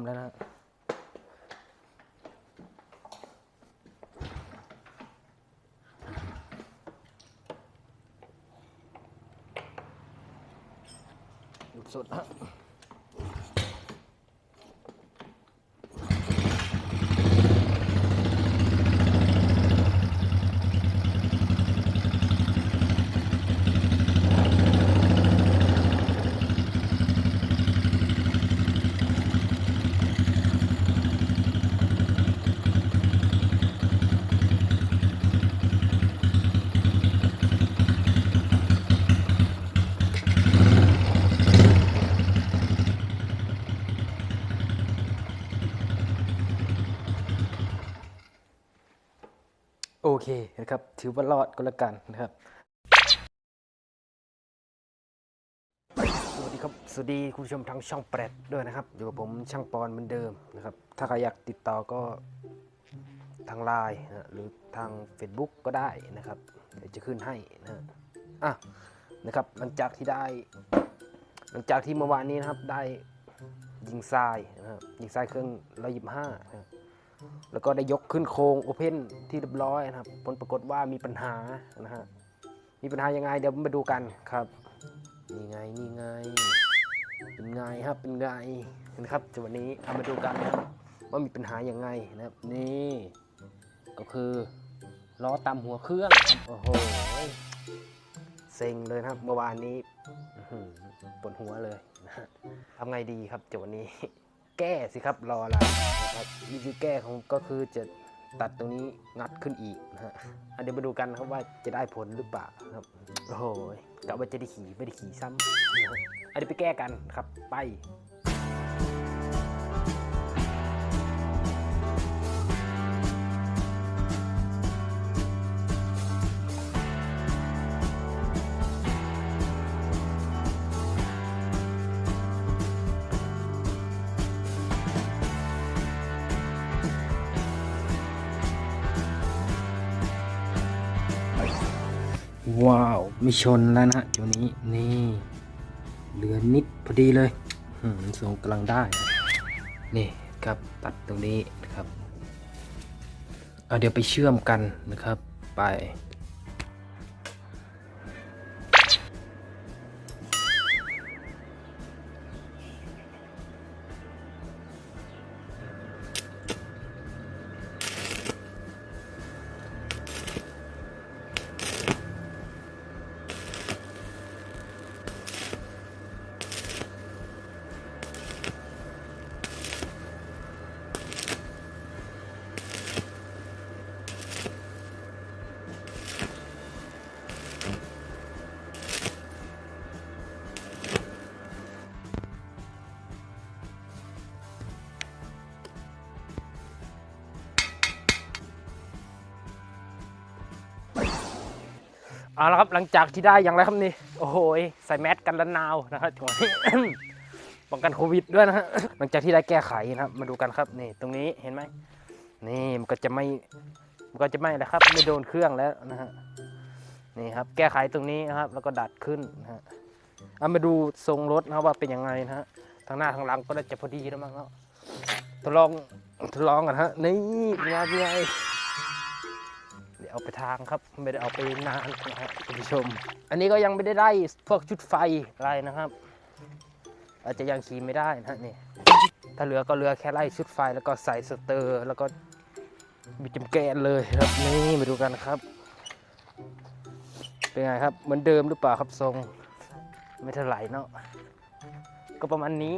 มแล้วนะฮะดูสดฮะ เคนะครับถือว่ารอดก็แล้วกันนะครับสวัสดีครับสวัสดีคุณผู้ชมทางช่องแปดด้วยนะครับอยู่กับผมช่างปอนเหมือนเดิมนะครับถ้าใครอยากติดต่อก็ทางไลน์นะหรือทาง Facebook ก็ได้นะครับเดี๋ยวจะขึ้นให้นะอะนะครับหลังจากที่ได้ หลังจากที่เมื่อวานนี้นะครับได้ยิงทรายนะครับยิงทรายเครื่องร้อยยิบห้านะครับ แล้วก็ได้ยกขึ้นโครงโอเพนที่เรียบร้อยนะครับ ผลปรากฏว่ามีปัญหานะฮะ มีปัญหายังไงเดี๋ยวมาดูกันครับ นี่ไงนี่ไง เป็นไงครับเป็นไงนะครับจะวันนี้เอามาดูกันนะครับว่ามีปัญหายังไงนะครับ นี่ก็คือล้อตามหัวเครื่องโอ้โหเซ็งเลยนะครับเมื่อวานนี้ปวดหัวเลยนะฮะทำไงดีครับจะวันนี้ แก้สิครับรออะไรนะครับวิธีแก้ของก็คือจะตัดตรงนี้งัดขึ้นอีกนะฮะเดี๋ยวมาดูกันนะครับว่าจะได้ผลหรือเปล่าครับโอ้โหกะว่าจะได้ขี่ไม่ได้ขี่ซ้ำเดี๋ยวไปแก้กันครับไป ว้าว ไม่ชนแล้วนะฮะตัวนี้นี่เหลือนิดพอดีเลยอืมทรงกำลังได้ นี่ครับตัดตรงนี้นะครับ เอาเดี๋ยวไปเชื่อมกันนะครับไป เอาละครับหลังจากที่ได้อย่างไรครับนี่ โอ้โหใส่แมสกันระนาวนะครับจังวะนี้ป้องกันโควิดด้วยนะฮะหลังจากที่ได้แก้ไขนะครับมาดูกันครับนี่ตรงนี้เห็นไหมนี่มันก็จะไม่มันก็จะไม่แล้วครับ ไม่โดนเครื่องแล้วนะฮะนี่ครับแก้ไขตรงนี้นะครับ แล้วก็ดัดขึ้นนะฮะเอามาดูทรงรถนะครับว่าเป็นยังไงนะฮะทางหน้าทางหลังก็น่าจะพอดีแล้วมั้งเนาะทดลองทดลองกันฮะนี่เป็นไง เดี๋ยวเอาไปทางครับ ไม่ได้เอาไปนานนะครับคุณผู้ชม อันนี้ก็ยังไม่ได้ได้พวกชุดไฟอะไรนะครับ อาจจะยังขี่ไม่ได้นะนี่ถ้าเหลือก็เหลือแค่ไล่ชุดไฟแล้วก็ใส่สเตอร์ แล้วก็บิดจำแกนเลยครับนี่มาดูกันครับ เป็นไงครับเหมือนเดิมหรือเปล่าครับทรงไม่เท่าไหร่เนาะก็ประมาณนี้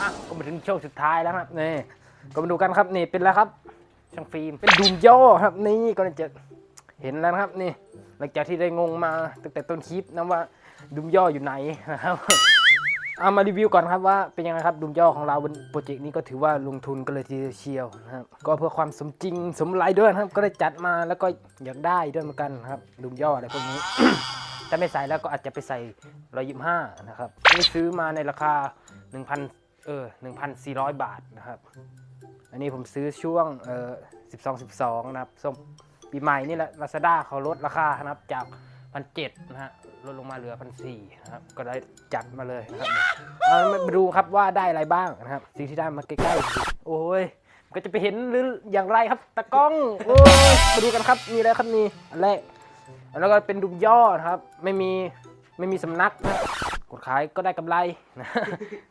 อะก็มาถึงช่วงสุดท้ายแล้วครับนี่ก็มาดูกันครับนี่เป็นแล้วครับช่างฟิล์มเป็นดุมย่อครับนี่ก็จะ เห็นแล้วนะครับนี่หลังจากที่ได้งงมาตั้งแต่ต้นคลิปนะว่าดุมย่ออยู่ไหนนะครับเอามารีวิวก่อนครับว่าเป็นยังไงครับดุมย่อของเราบนโปรเจกต์นี้ก็ถือว่าลงทุนกันเลยทีเดียวเชียวนะครับก็เพื่อความสมจริงสมไรด้วยนะครับ ก็ได้จัดมาแล้วก็อยากได้ด้วยเหมือนกันครับดุมย่ออะไรพวกนี้ถ้าไม่ใส่แล้วก็อาจจะไปใส่ร้อยยิห้านะครับนี่ซื้อมาในราคา 1,000เออ1,400 บาทนะครับ อันนี้ผมซื้อช่วงเอ่อ12 12 นะครับส่ง ปีใหม่นี่แหละ Lazada เขาลดราคานะครับจากพันเจ็ดนะฮะลดลงมาเหลือพันสี่นะครับก็ได้จัดมาเลยนะครับเอามาดูครับว่าได้อะไรบ้างนะครับสิ่งที่ได้มาใกล้ๆโอ้ยก็จะไปเห็นหรืออย่างไรครับตะกล้องโอ้ยมาดูกันครับมีอะไรครับนี่อันแรกแล้วก็เป็นดุมย่อนะครับ ไม่มีไม่มีสำนักนะกดขายก็ได้กำไรนะ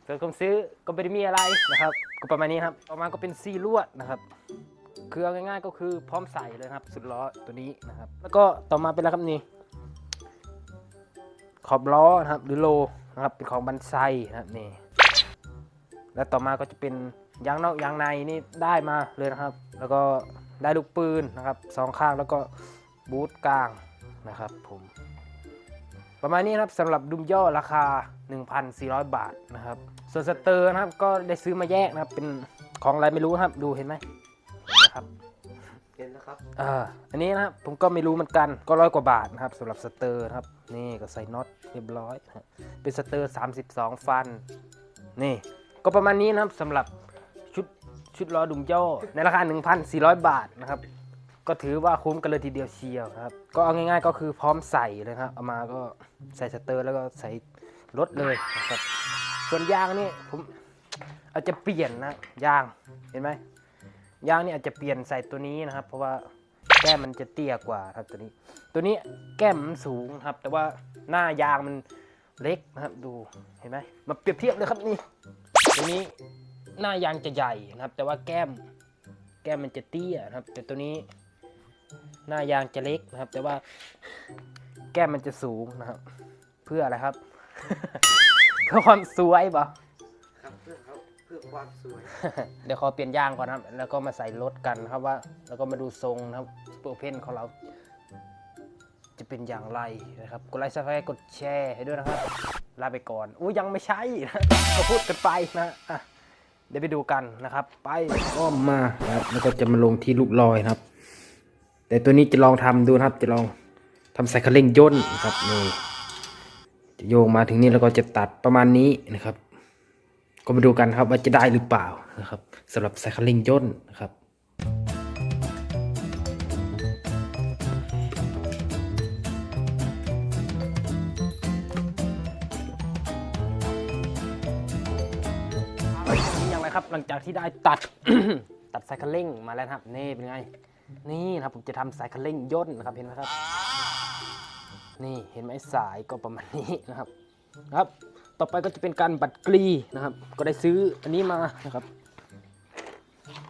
ส่วนคนซื้อก็ไม่ได้มีอะไรนะครับ ก็ประมาณนี้ครับต่อมาก็เป็นซีลวดนะครับ คือเอาง่ายๆก็คือพร้อมใส่เลยครับสุดล้อตัวนี้นะครับ แล้วก็ต่อมาเป็นอะไรครับนี่ขอบล้อนะครับ หรือโลนะครับเป็นของบันไซนะครับนี่แล้วต่อมาก็จะเป็นยางนอกยางในนี่ได้มาเลยนะครับ แล้วก็ได้ลูกปืนนะครับสองข้างแล้วก็บูทกลางนะครับผมประมาณนี้นะครับสำหรับดุมย่อราคา 1,400 บาทนะครับ ส่วนสเตอร์นะครับก็ได้ซื้อมาแยกนะครับเป็นของอะไรไม่รู้ครับดูเห็นไหม็นแล้วครับอ่าอันนี้นะครับผมก็ไม่รู้เหมือนกันก็ร้อยกว่าบาทนะครับสำหรับสเตอร์นะครับนี่ก็ใส่น็อตเรียบร้อยนะเป็นสเตอร์ 32 ฟัน นี่ ก็ประมาณนี้นะครับสำหรับชุดชุดล้อดุมย่อในราคา 1,400 บาทนะครับ ก็ถือว่าคุ้มกันเลยทีเดียวเชียวครับ ก็เอาง่ายๆก็คือพร้อมใส่เลยครับเอามาก็ใส่สเตอร์แล้วก็ใส่รถเลยนะครับส่วนยางนี่ผมอาจจะเปลี่ยนนะยางเห็นไหม ยางนี่อาจจะเปลี่ยนใส่ตัวนี้นะครับ เพราะว่าแก้มมันจะเตี้ยกว่าครับตัวนี้ ตัวนี้แก้มมันสูงครับ แต่ว่าหน้ายางมันเล็กนะครับดูเห็นไหมมาเปรียบเทียบเลยครับนี่ตัวนี้หน้ายางจะใหญ่นะครับ แต่ว่าแก้มแก้มมันจะเตี้ยนะครับ แต่ตัวนี้หน้ายางจะเล็กนะครับ แต่ว่าแก้มมันจะสูงนะครับ เพื่ออะไรครับ เพื่อความสวยปะ พื่อความสวย เดี๋ยวขอเปลี่ยนยางก่อนนะครับ แล้วก็มาใส่รถกันครับว่า แล้วก็มาดูทรงนะครับโปรเพนของเรา จะเป็นอย่างไรนะครับ กดไลค์ซับสไครต์กดแชร์ให้ด้วยนะครับ ลาไปก่อนอุ้ยยังไม่ใช่นะก็พูดกันไปนะอะเดี๋ยวไปดูกันนะครับ ไปอ้อมมาครับ แล้วก็จะมาลงที่ลูกลอยนะครับ แต่ตัวนี้จะลองทำดูนะครับ จะลองทำใส่คันเร่งย่นนะครับนี่จะโยงมาถึงนี่แล้วก็จะตัดประมาณนี้นะครับ ก็มาดูกันครับว่าจะได้หรือเปล่านะครับสำหรับไซคัลลิงย่นนะครับนี่ยังไงครับหลังจากที่ได้ตัด ตัดไซคัลลิงมาแล้วนะครับนี่เป็นไง นี่นะครับผมจะทำไซคัลลิงย่นนะครับเห็นไหมครับ นี่เห็นไหมสายก็ประมาณนี้นะครับครับ ต่อไปก็จะเป็นการบัดกรีนะครับ ก็ได้ซื้ออันนี้มานะครับ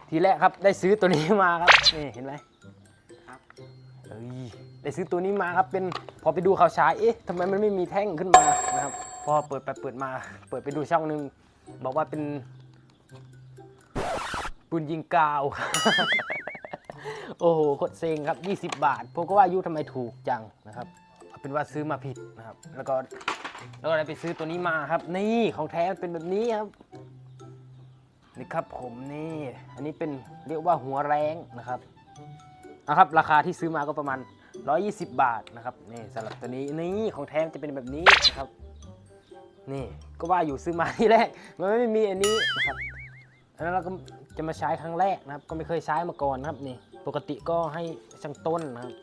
ทีแรกครับได้ซื้อตัวนี้มาครับนี่เห็นไหมครับเอ้ยได้ซื้อตัวนี้มาครับเป็นพอไปดูข่าวฉายเอ๊ะทำไมมันไม่มีแท่งขึ้นมานะครับ พอเปิดไปเปิดมา เปิดไปดูช่องหนึ่งบอกว่าเป็นปืนยิงกาว โอ้โหโคตรเซ็งครับ 20 บาท ผมก็ว่าอายุทำไมถูกจังนะครับ เป็นว่าซื้อมาผิดนะครับ แล้วก็แล้วก็ได้ไปซื้อตัวนี้มาครับ นี่ของแท้เป็นแบบนี้ครับนี่ครับผมนี่ อันนี้เป็นเรียกว่าหัวแรงนะครับนะครับ ราคาที่ซื้อมาก็ประมาณ 120 บาทนะครับนี่สำหรับตัวนี้นี่ของแท้จะเป็นแบบนี้นะครับ นี่ก็ว่าอยู่ซื้อมาที่แรกมันไม่มีอันนี้นะครับอันนั้นเราก็จะมาใช้ครั้งแรกนะครับ ก็ไม่เคยใช้มาก่อนนะครับนี่ ปกติก็ให้ช่างต้นนะครับ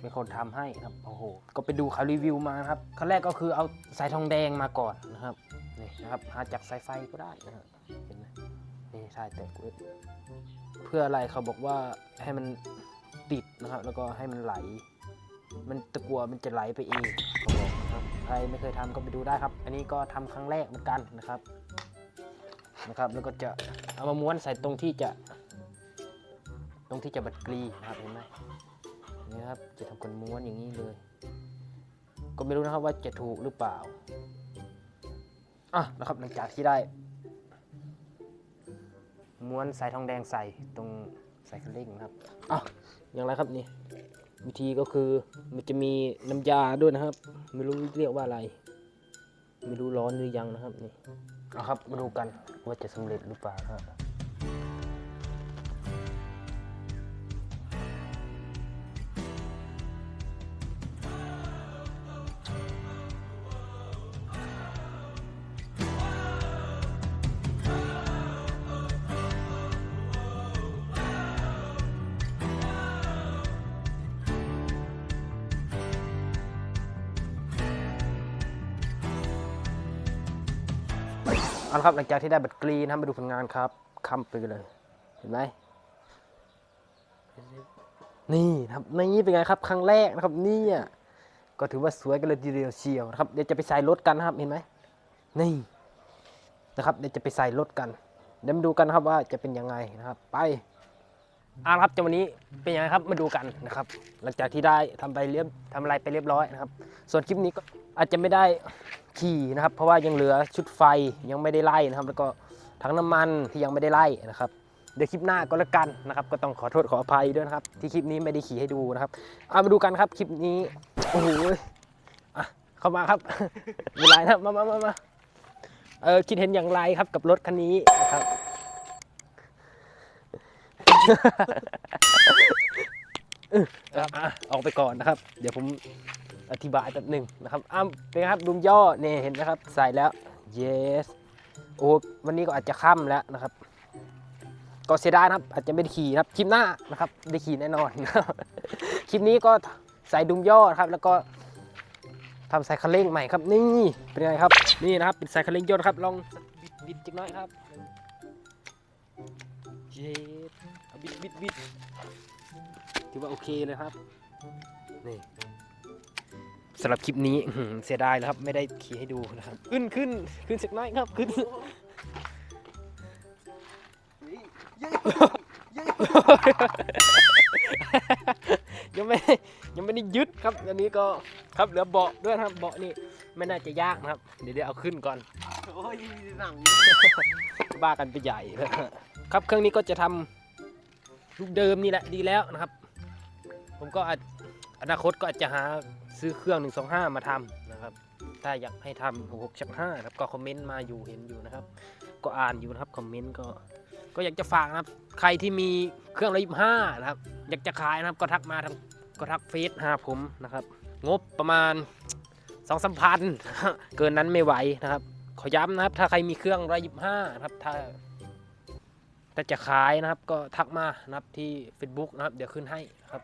เป็นคนทำให้ครับโอ้โหก็ไปดูเขารีวิวมาครับครั้งแรกก็คือเอาสายทองแดงมาก่อนนะครับนี่นะครับหาจากสายไฟก็ได้นะครับเห็นไหมนี่สายแตกเวทเพื่ออะไรเขาบอกว่าให้มันติดนะครับ แล้วก็ให้มันไหล มันตะกัวมันจะไหลไปเองเขาบอกนะครับใครไม่เคยทำก็ไปดูได้ครับ อันนี้ก็ทำครั้งแรกเหมือนกันนะครับนะครับ แล้วก็จะเอามาม้วนใส่ตรงที่จะ ตรงที่จะบัดกรีนะครับเห็นไหม นี่ครับจะทำกันม้วนอย่างนี้เลย ก็ไม่รู้นะครับว่าจะถูกหรือเปล่าอะนะครับหลังจากที่ได้ ม้วนสายทองแดงใส่ตรงใส่คันเร่งนะครับอะอย่างไรครับนี่วิธีก็คือมันจะมีน้ำยาด้วยนะครับ ไม่รู้เรียกว่าอะไร ไม่รู้ร้อนหรือยังนะครับนี่เอาครับมาดูกันว่าจะสำเร็จหรือเปล่าครับ เอาละครับหลังจากที่ได้บัตรกรีนนะครับมาดูผลงานครับคำไปกันเลย เห็นไหมนี่นะครับนี่เป็นไงครับ ครั้งแรกนะครับนี่ก็ถือว่าสวยกันเลยทีเดียวเชียวนะครับเดี๋ยวจะไปใส่รถกันนะครับเห็นไหมนี่นะครับเดี๋ยวจะไปใส่รถกันเดี๋ยวมาดูกันนะครับว่าจะเป็นยังไงนะครับ ไป เอาละครับจะวันนี้เป็นยังไงครับมาดูกันนะครับ หลังจากที่ได้ทำไปเรียบทำอะไรไปเรียบร้อยนะครับ ส่วนคลิปนี้ก็อาจจะไม่ได้ขี่นะครับ เพราะว่ายังเหลือชุดไฟยังไม่ได้ไล่นะครับ แล้วก็ถังน้ำมันที่ยังไม่ได้ไล่นะครับเดี๋ยวคลิปหน้าก็แล้วกันนะครับ ก็ต้องขอโทษขออภัยด้วยนะครับ ที่คลิปนี้ไม่ได้ขี่ให้ดูนะครับเอามาดูกันครับคลิปนี้โอ้โหอะเข้ามาครับมีไรนะครับมามามามาเออคิดเห็นอย่างไรครับกับรถคันนี้นะครับ ครับอะออกไปก่อนนะครับ เดี๋ยวผมอธิบายแป๊บหนึ่งนะครับอ้าเป็นไงครับดุมย่อเนี่ยเห็นไหมครับ ใส่แล้ว yes โอ้วันนี้ก็อาจจะค่ำแล้วนะครับ ก็เสียดายนะครับ อาจจะไม่ได้ขี่นะครับ คลิปหน้านะครับ ได้ขี่แน่นอน คลิปนี้ก็ใส่ดุมย่อครับ แล้วก็ทำใส่คันเร่งใหม่ครับนี่เป็นไงครับ นี่นะครับเป็นใส่คันเร่งยนต์นครับลองบิดบิดจิกน้อยครับเย็ดเอา บิดบิดบิดถือว่าโอเคเลยครับนี่สำหรับคลิปนี้อื้อหือเสียดายแล้วครับ ไม่ได้ขี่ให้ดูนะครับขึ้นขึ้นขึ้นสักหน้อยครับขึ้นยังไม่ยังไม่ได้ยึดครับอันนี้ก็ครับเหลือเบาะด้วยนะครับเบาะนี่ไม่น่าจะยากนะครับ เดี๋ยวเดี๋ยวเอาขึ้นก่อนโอ้ยหนังบ้ากันไปใหญ่แล้วครับเครื่องนี้ก็จะทำ ลูกเดิมนี่แหละดีแล้วนะครับ ผมก็อนาคตก็อาจจะหาซื้อเครื่อง 125 มาทำนะครับ ถ้าอยากให้ทำ6ชัก5ครับก็คอมเมนต์มาอยู่เห็นอยู่นะครับ ก็อ่านอยู่นะครับคอมเมนต์ก็ก็อยากจะฝากนะครับ ใครที่มีเครื่องร้อยห้านะครับ อยากจะขายนะครับ ก็ทักมาทางก็ทักเฟซหาผมนะครับ งบประมาณสองสามพันเกินนั้นไม่ไหวนะครับ ขอย้ำนะครับ ถ้าใครมีเครื่องร้อยยี่ห้านะครับ ถ้า ถ้าจะขายนะครับก็ทักมานะครับที่ Facebook นะครับเดี๋ยวขึ้นให้ครับ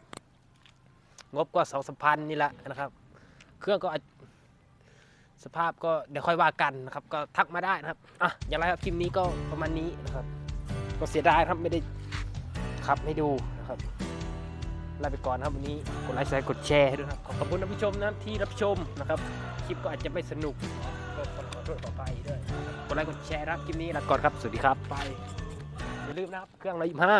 งบก็สองสามพันนี่แหละนะครับ เครื่องก็สภาพก็เดี๋ยวค่อยว่ากันนะครับ ก็ทักมาได้นะครับอะอย่างไรครับคลิปนี้ก็ประมาณนี้นะครับ ก็เสียดายครับไม่ได้ขับให้ดูนะครับลาไปก่อนนะครับวันนี้กดไลค์กดแชร์ให้ด้วยครับขอบคุณท่านผู้ชมนะครับที่รับชมนะครับคลิปก็อาจจะไม่สนุกก็ขอโทษขอไปด้วยกดไลค์กดแชร์ครับคลิปนี้ลาก่อนครับสวัสดีครับไป อย่าลืมนะครับ เครื่องร้อยยี่ห้า